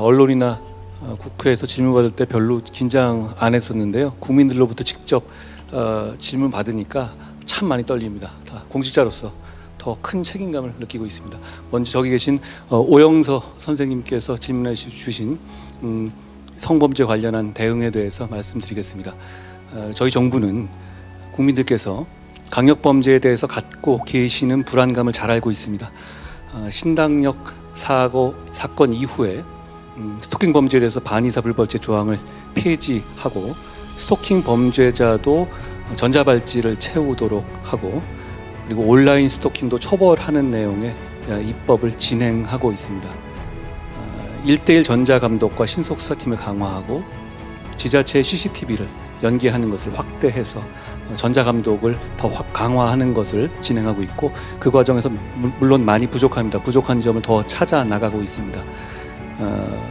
언론이나 어, 국회에서 질문 받을 때 별로 긴장 안 했었는데요. 국민들로부터 직접 어, 질문 받으니까 참 많이 떨립니다. 다 공직자로서 더 큰 책임감을 느끼고 있습니다. 먼저 저기 계신 어, 오영서 선생님께서 질문해 주- 주신 음, 성범죄 관련한 대응에 대해서 말씀드리겠습니다. 어, 저희 정부는 국민들께서 강력 범죄에 대해서 갖고 계시는 불안감을 잘 알고 있습니다. 어, 신당역 사고 사건 이후에 음, 스토킹 범죄에 대해서 반의사 불벌죄 조항을 폐지하고 스토킹 범죄자도 전자발찌를 채우도록 하고 그리고 온라인 스토킹도 처벌하는 내용의 어, 입법을 진행하고 있습니다. 어, 1대1 전자감독과 신속수사팀을 강화하고 지자체의 CCTV를 연계하는 것을 확대해서 어, 전자감독을 더확 강화하는 것을 진행하고 있고 그 과정에서 물- 물론 많이 부족합니다. 부족한 점을 더 찾아 나가고 있습니다. 어,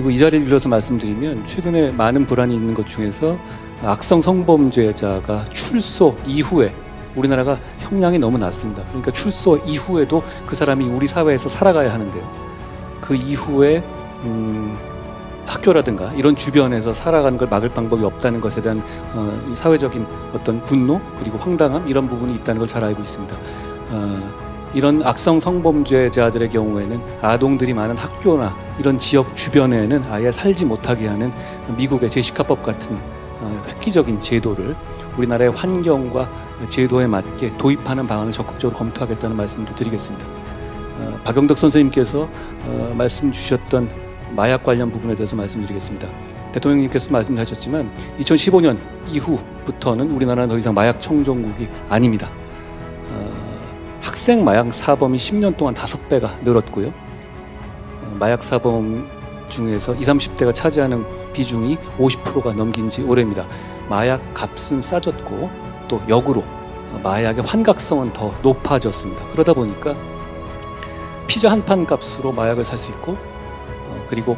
그리고 이 자리를 빌어서 말씀드리면 최근에 많은 불안이 있는 것 중에서 악성 성범죄자가 출소 이후에 우리나라가 형량이 너무 낮습니다. 그러니까 출소 이후에도 그 사람이 우리 사회에서 살아가야 하는데요. 그 이후에 음, 학교라든가 이런 주변에서 살아가는 걸 막을 방법이 없다는 것에 대한 어, 이 사회적인 어떤 분노 그리고 황당함 이런 부분이 있다는 걸 잘 알고 있습니다. 어, 이런 악성 성범죄자들의 경우에는 아동들이 많은 학교나 이런 지역 주변에는 아예 살지 못하게 하는 미국의 제시카법 같은 어, 획기적인 제도를 우리나라의 환경과 제도에 맞게 도입하는 방안을 적극적으로 검토하겠다는 말씀도 드리겠습니다. 어, 박영덕 선생님께서 어, 말씀 주셨던 마약 관련 부분에 대해서 말씀드리겠습니다. 대통령님께서 말씀하셨지만 2015년 이후부터는 우리나라는 더 이상 마약 청정국이 아닙니다. 어, 학생 마약 사범이 10년 동안 다섯 배가 늘었고요. 어, 마약 사범 중에서 20, 30대가 차지하는 비중이 50%가 넘긴 지 오래입니다. 마약 값은 싸졌고 또 역으로 어, 마약의 환각성은 더 높아졌습니다. 그러다 보니까 피자 한 판 값으로 마약을 살 수 있고 어, 그리고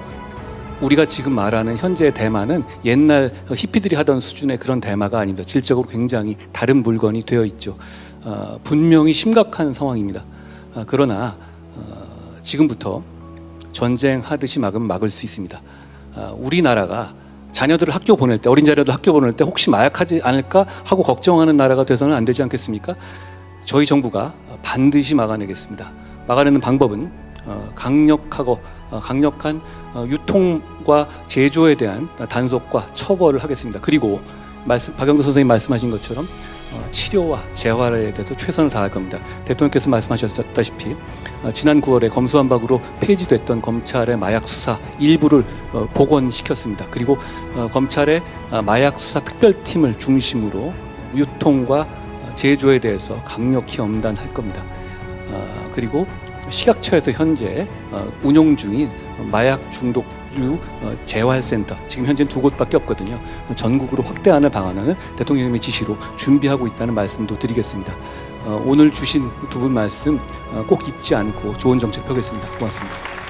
우리가 지금 말하는 현재의 대마는 옛날 히피들이 하던 수준의 그런 대마가 아닙니다. 질적으로 굉장히 다른 물건이 되어 있죠. 어, 분명히 심각한 상황입니다. 아, 그러나 어, 지금부터 전쟁하듯이 막으면 막을 수 있습니다. 아, 우리나라가 자녀들을 학교 보낼 때 어린 자녀들 학교 보낼 때 혹시 마약하지 않을까 하고 걱정하는 나라가 돼서는 안 되지 않겠습니까? 저희 정부가 반드시 막아내겠습니다. 막아내는 방법은 어, 강력하고 어, 강력한 어, 유통과 제조에 대한 단속과 처벌을 하겠습니다. 그리고 말씀, 박영도 선생님 말씀하신 것처럼 어, 치료와 재활에 대해서 최선을 다할 겁니다. 대통령께서 말씀하셨다시피 어, 지난 9월에 검수완박으로 폐지됐던 검찰의 마약 수사 일부를 어, 복원시켰습니다. 그리고 어, 검찰의 어, 마약 수사 특별팀을 중심으로 유통과 어, 제조에 대해서 강력히 엄단할 겁니다. 어, 그리고 식약처에서 현재 어, 운영 중인 마약 중독 류 어, 재활센터 지금 현재 두 곳밖에 없거든요. 전국으로 확대하는 방안을 대통령님의 지시로 준비하고 있다는 말씀도 드리겠습니다. 어, 오늘 주신 두 분 말씀 어, 꼭 잊지 않고 좋은 정책 펴겠습니다. 고맙습니다.